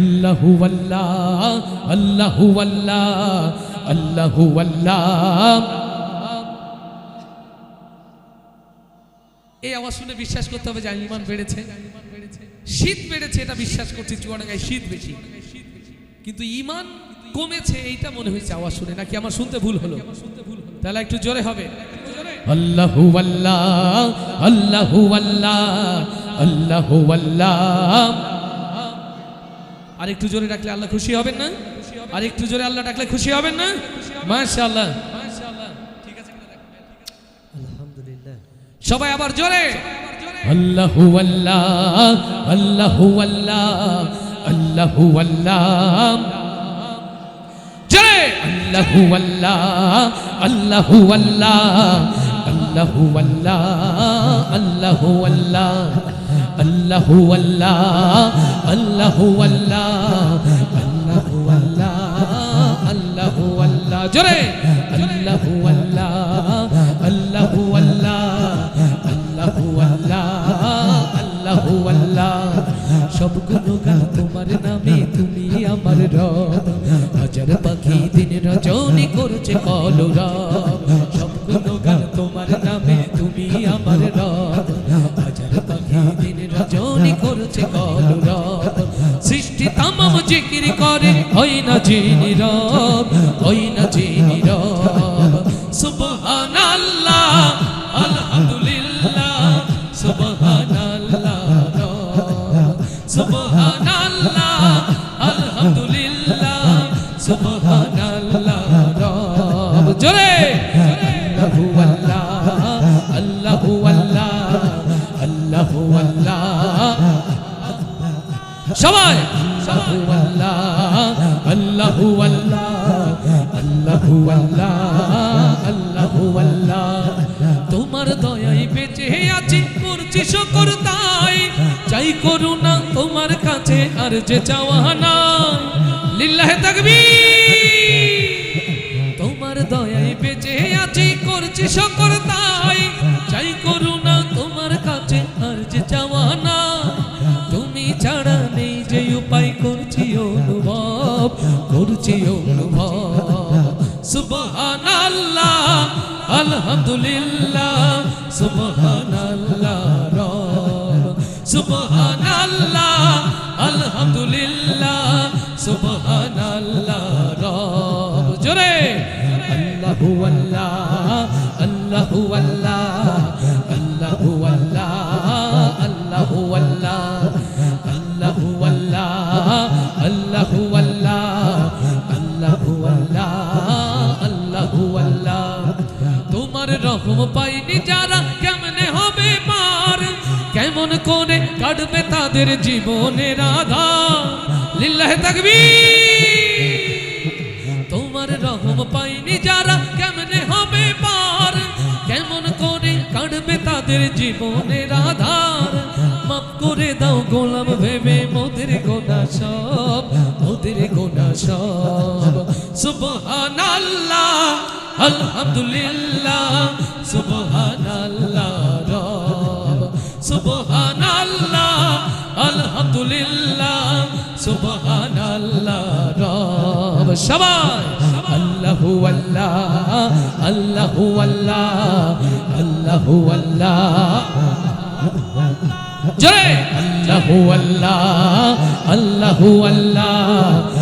আল্লাহু আল্লাহ, আল্লাহু এই আওয়াজ শুনে বিশ্বাস করতে হবে যে ইমান বেড়েছে। শীত বেড়েছে, এটা বিশ্বাস করছি চুয়াডাঙ্গায় শীত বেশি। কিন্তু ইমান কমেছে, এইটা মনে হয়েছে আওয়াজ শুনে। নাকি আমার শুনতে ভুল হলো? তাহলে একটু জোরে হবে। আল্লাহু আল্লাহ আল্লাহু আল্লাহ আল্লাহু আল্লাহ। আর একটু জোরে ডাকলে আল্লাহ খুশি হবেন না? আর একটু জোরে আল্লাহ ডাকলে খুশি হবেন না? মাশাআল্লাহ। আলহামদুলিল্লাহ। সবাই আবার জোরে। আল্লাহু আল্লাহ আল্লাহু আল্লাহ আল্লাহু আল্লাহ। জোরে। আল্লাহু আল্লাহ আল্লাহু আল্লাহ আল্লাহু আল্লাহ আল্লাহু আল্লাহ আল্লাহু আল্লাহ আল্লাহু আল্লাহ আল্লাহু আল্লাহ জোরে আল্লাহু আল্লাহ আল্লাহু আল্লাহ আল্লাহু আল্লাহ। সব গুণগান তোমার নামে তুমি আমার রব। হাজার পাখি দিন রজনী করছে কলরব। তামাম জিকির করে হই না জিনি রব হই না জিনি রব। সুবহানাল্লাহ, আলহামদুলিল্লাহ, সুবহানাল্লাহ সুবহানাল্লাহ, আলহামদুলিল্লাহ, সুবহানাল্লাহ রব। সবাই! আল্লাহ আল্লাহু আল্লাহ আল্লাহু, আল্লাহ তোমার দয়ায় বেঁচে আছি, করছি শকর তাই। চাই করুণা তোমার কাছে, আর যে চাওয়া না সুবহানাল্লাহ, আলহামদুলিল্লাহ, সুবহানাল্লাহ সুবহানাল্লাহ, আলহামদুলিল্লাহ, সুবহানাল্লাহ, রব। জোরে। আল্লাহ আল্লাহু আল্লাহ আল্লাহু আল্লাহ আল্লাহু আল্লাহ আল্লাহু। আল্লাহ আল্লাহু আল্লাহ তোমার রহম পাইনি যারা কেমনে হবে পার কেমন করে কাটবে তাদের জীবনের আধার লিল্লাহ তাকবীর তোমার রহম পাইনি যারা কেমনে হবে পার কেমন করে কাটবে তাদের জীবনের আধার মাফ করে দাও গোলাম ভেবে মোদের গোনা সব মোদের গোনা সব সুবহানাল্লাহ, আলহামদুলিল্লাহ, সুবহানাল্লাহ, রব, সুবহানাল্লাহ, আলহামদুলিল্লাহ, সুবহানাল্লাহ, রব, সবাই, আল্লাহু আল্লাহ আল্লাহু আল্লাহ আল্লাহু আল্লাহ। জয় আল্লাহু আল্লাহ আল্লাহু আল্লাহ।